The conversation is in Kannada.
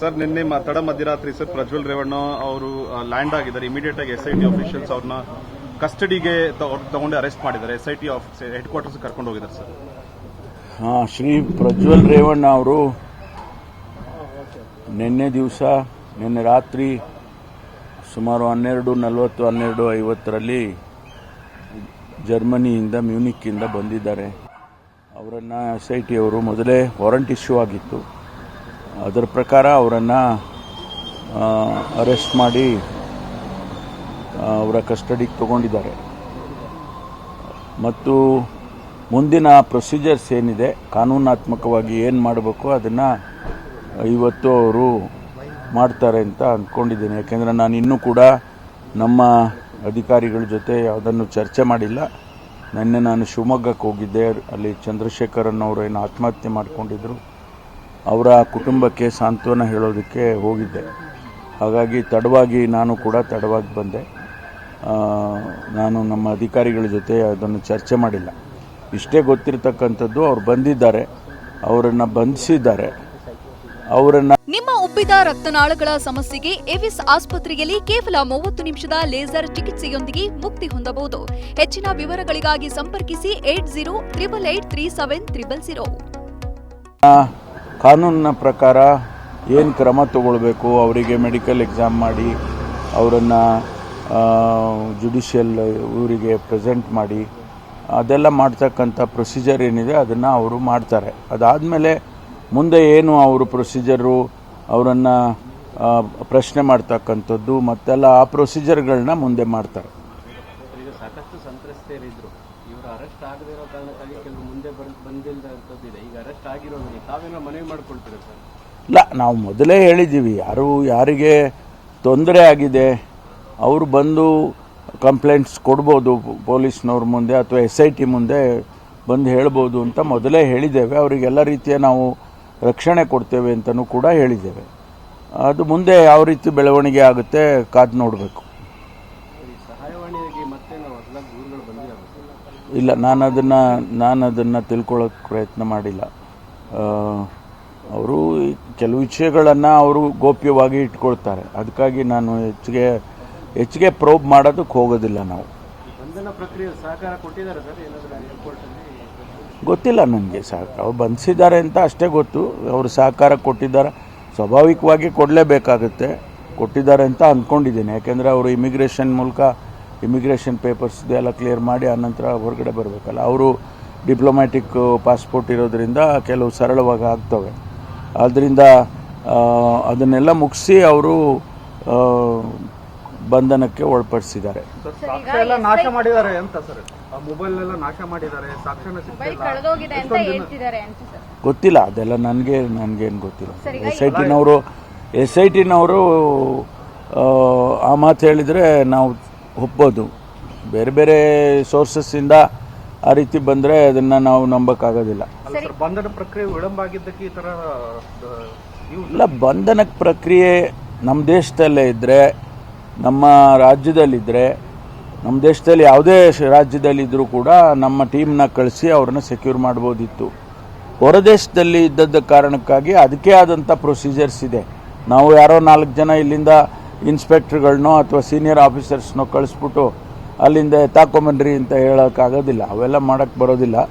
ಸರ್ ನಿನ್ನೆ ತಡ ಮಧ್ಯರಾತ್ರಿ ಸರ್ ಪ್ರಜ್ವಲ್ ರೇವಣ್ಣ ಅವರು ಲ್ಯಾಂಡ್ ಆಗಿದ್ದಾರೆ. ಇಮಿಡಿಯೇಟ್ ಆಗಿ ಎಸ್ ಐ ಟಿ ಅಫಿಷಿಯಲ್ಸ್ ಅವ್ರನ್ನ ಕಸ್ಟಡಿಗೆ ತಗೊಂಡು ಅರೆಸ್ಟ್ ಮಾಡಿದ್ದಾರೆ. S I T headquarters ಕರ್ಕೊಂಡು ಹೋಗಿದ್ದಾರೆ ಸರ್. ಹಾ, ಶ್ರೀ ಪ್ರಜ್ವಲ್ ರೇವಣ್ಣ ಅವರು ನಿನ್ನೆ ದಿವಸ ನಿನ್ನೆ ರಾತ್ರಿ ಸುಮಾರು ಹನ್ನೆರಡು ನಲವತ್ತು ಹನ್ನೆರಡು ಐವತ್ತರಲ್ಲಿ ಜರ್ಮನಿಯಿಂದ ಮ್ಯೂನಿಕ್ಕಿಂದ ಬಂದಿದ್ದಾರೆ. ಅವರನ್ನು ಎಸ್ ಐ ಟಿ ಅವರು ಮೊದಲೇ ವಾರಂಟ್ ಇಶ್ಯೂ ಆಗಿತ್ತು. ಅದರ ಪ್ರಕಾರ ಅವರನ್ನು ಅರೆಸ್ಟ್ ಮಾಡಿ ಅವರ ಕಸ್ಟಡಿಗೆ ತಗೊಂಡಿದ್ದಾರೆ. ಮತ್ತು ಮುಂದಿನ ಪ್ರೊಸೀಜರ್ಸ್ ಏನಿದೆ, ಕಾನೂನಾತ್ಮಕವಾಗಿ ಏನು ಮಾಡಬೇಕು ಅದನ್ನು ಇವತ್ತು ಅವರು ಮಾಡ್ತಾರೆ ಅಂತ ಅಂದ್ಕೊಂಡಿದ್ದೀನಿ ಯಾಕೆಂದರೆ ನಾನು ಇನ್ನೂ ಕೂಡ ನಮ್ಮ ಅಧಿಕಾರಿಗಳ ಜೊತೆ ಯಾವುದನ್ನು ಚರ್ಚೆ ಮಾಡಿಲ್ಲ. ನಿನ್ನೆ ನಾನು ಶಿವಮೊಗ್ಗಕ್ಕೆ ಹೋಗಿದ್ದೆ, ಅಲ್ಲಿ ಚಂದ್ರಶೇಖರನ್ ಅವರು ಏನು ಆತ್ಮಹತ್ಯೆ ಮಾಡಿಕೊಂಡಿದ್ರು. ಅವರ ಕುಟುಂಬಕ್ಕೆ ಸಾಂತ್ವನ ಹೇಳೋದಕ್ಕೆ ಹೋಗಿದ್ದೆ. ಹಾಗಾಗಿ ತಡವಾಗಿ ನಾನು ಕೂಡ ತಡವಾಗಿ ಬಂದೆ. ನಾನು ನಮ್ಮ ಅಧಿಕಾರಿಗಳ ಜೊತೆ ಅದನ್ನು ಚರ್ಚೆ ಮಾಡಿಲ್ಲ. ಇಷ್ಟೇ ಗೊತ್ತಿರತಕ್ಕಂಥದ್ದು ಅವ್ರು ಬಂದಿದ್ದಾರೆ. ಅವರನ್ನು ಬಂಧಿಸಿದ್ದಾರೆ. ಅವರನ್ನು ನಿಮ್ಮ ಉಬ್ಬಿದ ರಕ್ತನಾಳಗಳ ಸಮಸ್ಯೆಗೆ ಎವಿಸ್ ಆಸ್ಪತ್ರೆಯಲ್ಲಿ ಕೇವಲ ಮೂವತ್ತು ನಿಮಿಷದ ಲೇಸರ್ ಚಿಕಿತ್ಸೆಯೊಂದಿಗೆ ಮುಕ್ತಿ ಹೊಂದಬಹುದು. ಹೆಚ್ಚಿನ ವಿವರಗಳಿಗಾಗಿ ಸಂಪರ್ಕಿಸಿ eight zero triple eight three seven triple zero. ಕಾನೂನಿನ ಪ್ರಕಾರ ಏನು ಕ್ರಮ ತಗೊಳ್ಬೇಕು? ಅವರಿಗೆ ಮೆಡಿಕಲ್ ಎಕ್ಸಾಮ್ ಮಾಡಿ, ಅವರನ್ನು ಜುಡಿಷಿಯಲ್ ಊರಿಗೆ ಪ್ರೆಸೆಂಟ್ ಮಾಡಿ, ಅದೆಲ್ಲ ಮಾಡ್ತಕ್ಕಂಥ ಪ್ರೊಸೀಜರ್ ಏನಿದೆ, ಅದನ್ನು ಅವರು ಮಾಡ್ತಾರೆ. ಅದಾದಮೇಲೆ ಮುಂದೆ ಏನು ಅವರು ಪ್ರೊಸೀಜರು ಅವರನ್ನು ಪ್ರಶ್ನೆ ಮಾಡ್ತಕ್ಕಂಥದ್ದು, ಮತ್ತೆಲ್ಲ ಆ ಪ್ರೊಸೀಜರ್ಗಳನ್ನ ಮುಂದೆ ಮಾಡ್ತಾರೆ. ಸಾಕಷ್ಟು ಅರೆಸ್ಟ್ ಆಗದೇ ಕಾರಣಕ್ಕಾಗಿ ಕೆಲವು ಮುಂದೆ ಬಂದಿಲ್ಲದಂಥದ್ದಿದೆ ಈಗ ಅರೆಸ್ಟ್ ಆಗಿರೋದ್ರಿಂದ ತಾವೇನೋ ಮನವಿ ಮಾಡ್ಕೊಳ್ತೀರಾ ಸರ್? ಇಲ್ಲ, ನಾವು ಮೊದಲೇ ಹೇಳಿದ್ದೀವಿ. ಯಾರು, ಯಾರಿಗೆ ತೊಂದರೆ ಆಗಿದೆ, ಅವರು ಬಂದು ಕಂಪ್ಲೇಂಟ್ಸ್ ಕೊಡ್ಬೋದು, ಪೊಲೀಸ್ನವ್ರ ಮುಂದೆ ಅಥವಾ ಎಸ್ ಐ ಟಿ ಮುಂದೆ ಬಂದು ಹೇಳ್ಬೋದು ಅಂತ ಮೊದಲೇ ಹೇಳಿದ್ದೇವೆ. ಅವರಿಗೆಲ್ಲ ರೀತಿಯ ನಾವು ರಕ್ಷಣೆ ಕೊಡ್ತೇವೆ ಅಂತಲೂ ಕೂಡ ಹೇಳಿದ್ದೇವೆ. ಅದು ಮುಂದೆ ಯಾವ ರೀತಿ ಬೆಳವಣಿಗೆ ಆಗುತ್ತೆ ಕಾದು ನೋಡಬೇಕು ಈ ಸಹಾಯವಾಣಿಯಾಗಿ ಮತ್ತೆ ನಾವು ಹೊಸದಾಗಿ ದೂರುಗಳು ಬಂದಿದ್ದಾವೆ ಸರ್ ಇಲ್ಲ ನಾನು ಅದನ್ನು ನಾನು ಅದನ್ನು ತಿಳ್ಕೊಳ್ಳೋಕೆ ಪ್ರಯತ್ನ ಮಾಡಿಲ್ಲ. ಅವರು ಕೆಲವು ವಿಷಯಗಳನ್ನು ಅವರು ಗೋಪ್ಯವಾಗಿ ಇಟ್ಕೊಳ್ತಾರೆ. ಅದಕ್ಕಾಗಿ ನಾನು ಹೆಚ್ಚಿಗೆ ಹೆಚ್ಚಿಗೆ ಪ್ರೋಬ್ ಮಾಡೋದಕ್ಕೆ ಹೋಗೋದಿಲ್ಲ ನಾವು. ಗೊತ್ತಿಲ್ಲ ನನಗೆ ಅವ್ರು ಬಂಧಿಸಿದ್ದಾರೆ ಅಂತ ಅಷ್ಟೇ ಗೊತ್ತು. ಅವರು ಸಹಕಾರ ಕೊಟ್ಟಿದ್ದಾರೆ. ಸ್ವಾಭಾವಿಕವಾಗಿ ಕೊಡಲೇಬೇಕಾಗುತ್ತೆ. ಕೊಟ್ಟಿದ್ದಾರೆ ಅಂತ ಅಂದ್ಕೊಂಡಿದ್ದೀನಿ. ಯಾಕೆಂದರೆ ಅವರು ಇಮಿಗ್ರೇಷನ್ ಮೂಲಕ ಇಮಿಗ್ರೇಷನ್ ಪೇಪರ್ಸ್ ಎಲ್ಲ ಕ್ಲಿಯರ್ ಮಾಡಿ ಆನಂತರ ಹೊರಗಡೆ ಬರಬೇಕಲ್ಲ. ಅವರು ಡಿಪ್ಲೊಮ್ಯಾಟಿಕ್ ಪಾಸ್ಪೋರ್ಟ್ ಇರೋದ್ರಿಂದ ಕೆಲವು ಸರಳವಾಗಿ ಆಗ್ತವೆ. ಆದ್ದರಿಂದ ಅದನ್ನೆಲ್ಲ ಮುಗಿಸಿ ಅವರು ಬಂಧನಕ್ಕೆ ಒಳಪಡಿಸಿದ್ದಾರೆ. ಸಾಕ್ಷ್ಯ ಎಲ್ಲ ನಾಶ ಮಾಡಿದ್ದಾರೆ ಅಂತ ಸರ್. ಆ ಮೊಬೈಲ್ ಎಲ್ಲ ನಾಶ ಮಾಡಿದ್ದಾರೆ ಸಾಕ್ಷ್ಯನ ಸಿಗ್ತಿಲ್ಲ ಕಳೆದೋಗಿದೆ ಅಂತ ಹೇಳ್ತಿದ್ದಾರೆ ಅಂತ ಸರ್. ಗೊತ್ತಿಲ್ಲ ಅದೆಲ್ಲ ನನಗೆ ನನಗೇನು ಗೊತ್ತಿಲ್ಲ. ಎಸ್ ಐ ಟಿನವರು ಎಸ್ ಐ ಟಿನವರು ಆ ಮಾತು ಹೇಳಿದರೆ ನಾವು ಒಪ್ಬೋದು ಬೇರೆ ಬೇರೆ ಸೋರ್ಸಸ್ಸಿಂದ ಆ ರೀತಿ ಬಂದರೆ ಅದನ್ನು ನಾವು ನಂಬಕ್ಕಾಗೋದಿಲ್ಲ. ಬಂಧನ ಪ್ರಕ್ರಿಯೆ ವಿಳಂಬ ಆಗಿದ್ದಕ್ಕೆ ಈ ತರ ಇಲ್ಲ ಬಂಧನ ಪ್ರಕ್ರಿಯೆ ನಮ್ಮ ದೇಶದಲ್ಲೇ ಇದ್ದರೆ ನಮ್ಮ ರಾಜ್ಯದಲ್ಲಿದ್ದರೆ ನಮ್ಮ ದೇಶದಲ್ಲಿ ಯಾವುದೇ ರಾಜ್ಯದಲ್ಲಿದ್ದರೂ ಕೂಡ ನಮ್ಮ ಟೀಮ್ನ ಕಳಿಸಿ ಅವ್ರನ್ನ ಸೆಕ್ಯೂರ್ ಮಾಡ್ಬೋದಿತ್ತು. ಹೊರದೇಶದಲ್ಲಿ ಇದ್ದದ್ದ ಕಾರಣಕ್ಕಾಗಿ ಅದಕ್ಕೆ ಆದಂಥ ಪ್ರೊಸೀಜರ್ಸ್ ಇದೆ. ನಾವು ಯಾರೋ ನಾಲ್ಕು ಜನ ಇಲ್ಲಿಂದ ಇನ್ಸ್ಪೆಕ್ಟರ್ಗಳನ್ನೋ ಅಥವಾ ಸೀನಿಯರ್ ಆಫೀಸರ್ಸ್ನೋ ಕಳಿಸ್ಬಿಟ್ಟು ಅಲ್ಲಿಂದ ತಾಕೊಂಬನ್ರಿ ಅಂತ ಹೇಳೋಕ್ಕಾಗೋದಿಲ್ಲ. ಅವೆಲ್ಲ ಮಾಡೋಕ್ಕೆ ಬರೋದಿಲ್ಲ.